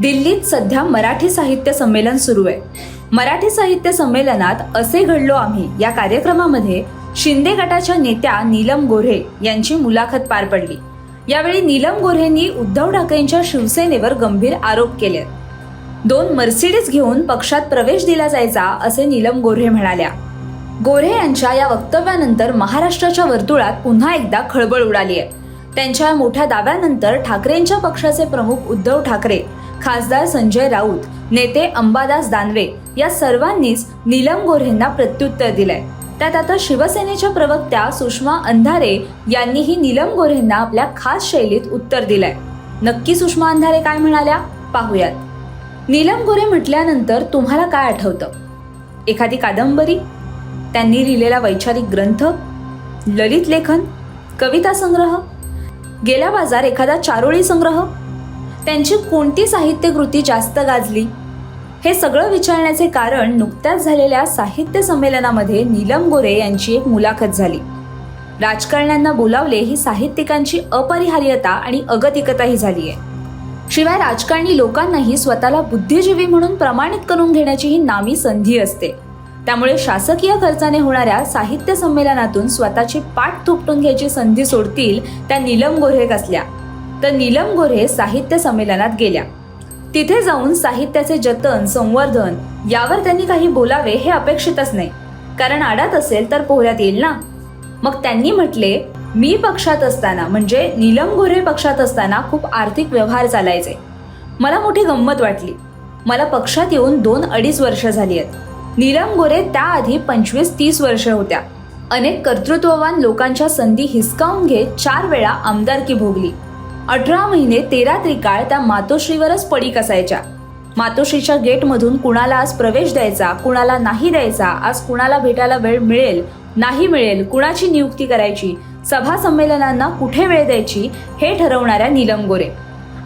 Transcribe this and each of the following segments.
दिल्लीत सध्या मराठी साहित्य संमेलन सुरू आहे. मराठी साहित्य संमेलनात असे घडलो आम्ही. या कार्यक्रमामध्ये शिंदे गटाच्या नेत्या नीलम गोऱ्हे यांची मुलाखत पार पडली. यावेळी नीलम गोऱ्हेंनी उद्धव ठाकरेंच्या शिवसेनेवर गंभीर आरोप केले. दोन मर्सिडीज घेऊन पक्षात प्रवेश दिला जायचा असे नीलम गोऱ्हे म्हणाल्या. गोऱ्हे यांच्या या वक्तव्यानंतर महाराष्ट्राच्या वर्तुळात पुन्हा एकदा खळबळ उडाली आहे त्यांच्या मोठ्या दाव्यानंतर ठाकरेंच्या पक्षाचे प्रमुख उद्धव ठाकरे खासदार संजय राऊत नेते अंबादास दानवे या सर्वांनीच नीलम गोऱ्हेंना प्रत्युत्तर दिलंय. त्यात आता शिवसेनेच्या प्रवक्त्या सुषमा अंधारे यांनीही नीलम गोऱ्हेंना आपल्या खास शैलीत उत्तर दिलंय. नक्की सुषमा अंधारे काय म्हणाल्या? पाहूयात. नीलम गोरे म्हटल्यानंतर तुम्हाला काय आठवतं? एखादी कादंबरी? त्यांनी लिहिलेला वैचारिक ग्रंथ? ललित लेखन? कविता संग्रह? गेला बाजार एखादा चारोळी संग्रह? त्यांची कोणती साहित्यकृती जास्त गाजली? हे सगळं विचारण्याचे कारण नुकत्याच झालेल्या साहित्य संमेलनामध्ये नीलम गोरे यांची एक मुलाखत झाली. राजकारण्यांना बोलावले ही साहित्यिकांची अपरिहार्यता आणि अगतिकताही झाली आहे शिवाय राजकारणी लोकांनाही स्वतःला बुद्धिजीवी म्हणून प्रमाणित करून घेण्याची ही नामी संधी असते. त्यामुळे शासकीय खर्चाने होणाऱ्या साहित्य संमेलनातून स्वतःची पाठ थुपटून घ्यायची संधी सोडतील त्या नीलम गोऱ्हे कसल्या? तर नीलम गोऱ्हे साहित्य संमेलनात गेल्या. तिथे जाऊन साहित्याचे जतन संवर्धन यावर त्यांनी काही बोलावे हे अपेक्षितच नाही. कारण आडात असेल तर पोहऱ्यात येईल ना? मग त्यांनी म्हटले मी पक्षात असताना म्हणजे नीलम गोरे पक्षात असताना खूप आर्थिक व्यवहार चालायचे. मला मोठी गंमत वाटली. मला पक्षात येऊन दोन अडीच वर्ष झाली आहेत. नीलम गोरे त्याआधी पंचवीस तीस वर्ष होत्या. अनेक कर्तृत्ववान लोकांच्या संधी हिसकावून घेत चार वेळा आमदारकी भोगली. अठरा महिने तेरा त्रिकाळ त्या मातोश्रीवरच पडीक असायच्या मातोश्रीच्या गेटमधून कुणाला आज प्रवेश द्यायचा कुणाला नाही द्यायचा आज कुणाला भेटायला वेळ मिळेल नाही मिळेल कुणाची नियुक्ती करायची सभा संमेलनांना कुठे वेळ द्यायची हे ठरवणाऱ्या नीलम गोरे.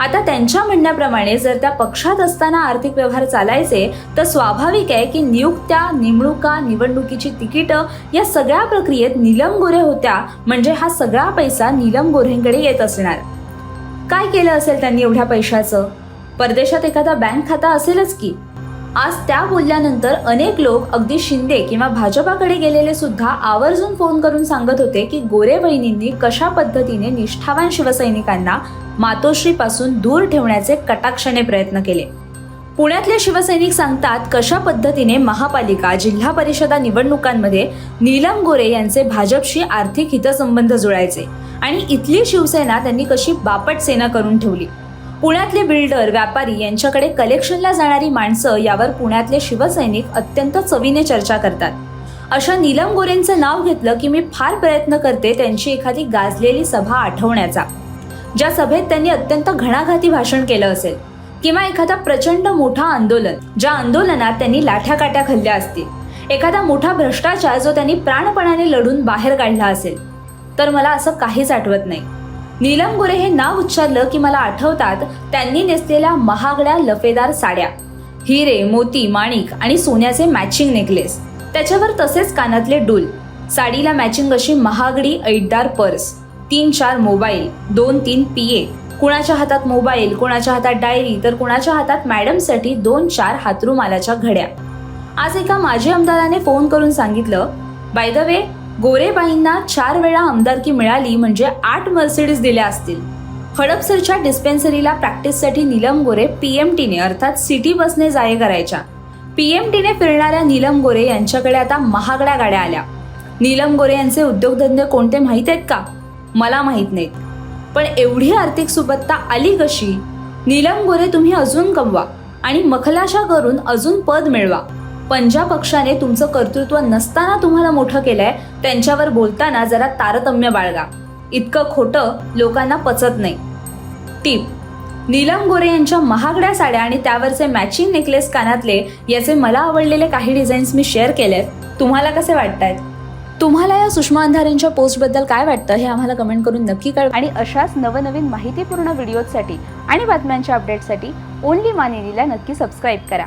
आता त्यांच्या म्हणण्याप्रमाणे जर त्या पक्षात असताना आर्थिक व्यवहार चालायचे तर स्वाभाविक आहे की नियुक्त्या नेमणुका निवडणुकीची तिकीटं या सगळ्या प्रक्रियेत नीलम गोरे होत्या म्हणजे हा सगळा पैसा नीलम गोऱ्हेंकडे येत असणार. काय केलं असेल त्यांनी एवढ्या पैशाचं? परदेशात एखादा बँक खाता असेलच की? आज त्या बोलल्यानंतर अनेक लोक अगदी शिंदे किंवा भाजपाकडे गेलेले सुद्धा आवर्जून फोन करून सांगत होते की गोरे बहिणींनी कशा पद्धतीने निष्ठावान शिवसैनिकांना मातोश्रीपासून दूर ठेवण्याचे कटाक्षाने प्रयत्न केले. पुण्यातले शिवसैनिक सांगतात कशा पद्धतीने महापालिका जिल्हा परिषदा निवडणुकांमध्ये नीलम गोरे यांचे भाजपशी आर्थिक हितसंबंध जुळायचे आणि इथली शिवसेना त्यांनी कशी बापट सेना करून ठेवली. पुण्यातले बिल्डर व्यापारी यांच्याकडे कलेक्शनला जाणारी माणसं यावर पुण्यातले शिवसैनिक अत्यंत चवीने चर्चा करतात. अशा नीलम गोरेंचं नाव घेतलं की मी फार प्रयत्न करते त्यांची एखादी गाजलेली सभा आठवण्याचा. ज्या सभेत त्यांनी अत्यंत घणाघाती भाषण केलं असेल किंवा एखादा प्रचंड मोठा आंदोलन ज्या आंदोलनात त्यांनी लाठ्याकाट्या खाल्ल्या असतील. एखादा मोठा भ्रष्टाचार जो त्यांनी प्राणपणाने लढून बाहेर काढला असेल. तर मला असं काहीच आठवत नाही. नीलम गोरे हे नाव उच्चारलं की मला आठवतात त्यांनी नेसलेल्या महागड्या लफेदार साड्या. हिरे मोती माणिक आणि सोन्याचे मॅचिंग नेकलेस त्याच्यावर तसेच कानातले डूल. साडीला मॅचिंग अशी महागडी ऐटदार पर्स. तीन चार मोबाईल दोन तीन पिये कुणाच्या हातात मोबाईल कुणाच्या हातात डायरी तर कुणाच्या हातात मॅडमसाठी दोन चार हातरुमालाच्या घड्या. आज एका माजी आमदाराने फोन करून सांगितलं बाय द वे गोरेबाईंना चार वेळा आमदारकी मिळाली म्हणजे आठ मर्सिडीज दिल्या असतील. हडपसरच्या डिस्पेन्सरीला प्रॅक्टिससाठी नीलम गोरे पीएमटीने अर्थात सिटी बसने जाये करायच्या. पीएमटीने फिरणाऱ्या नीलम गोरे यांच्याकडे आता महागड्या गाड्या आल्या. नीलम गोरे यांचे उद्योगधंदे कोणते माहीत आहेत का? मला माहीत नाहीत. पण एवढी आर्थिक सुबत्ता आली कशी? नीलम गोरे तुम्ही अजून कमवा आणि मखलाशा करून अजून पद मिळवा. पंजा पक्षाने तुमचं कर्तृत्व नसताना तुम्हाला मोठं केलंय त्यांच्यावर बोलताना जरा तारतम्य बाळगा. इतकं खोटं लोकांना पचत नाही. टीप. नीलम गोरे यांच्या महागड्या साड्या आणि त्यावरचे मॅचिंग नेकलेस कानातले याचे मला आवडलेले काही डिझाईन्स मी शेअर केलेत. तुम्हाला कसे वाटत आहेत तुम्हाला या सुषमा अंधारेंच्या पोस्टबद्दल काय वाटतं हे आम्हाला कमेंट करून नक्की कळवा. आणि अशाच नवनवीन माहितीपूर्ण व्हिडिओजसाठी आणि बातम्यांच्या अपडेटसाठी ओनली मानिनीला नक्की सबस्क्राईब करा.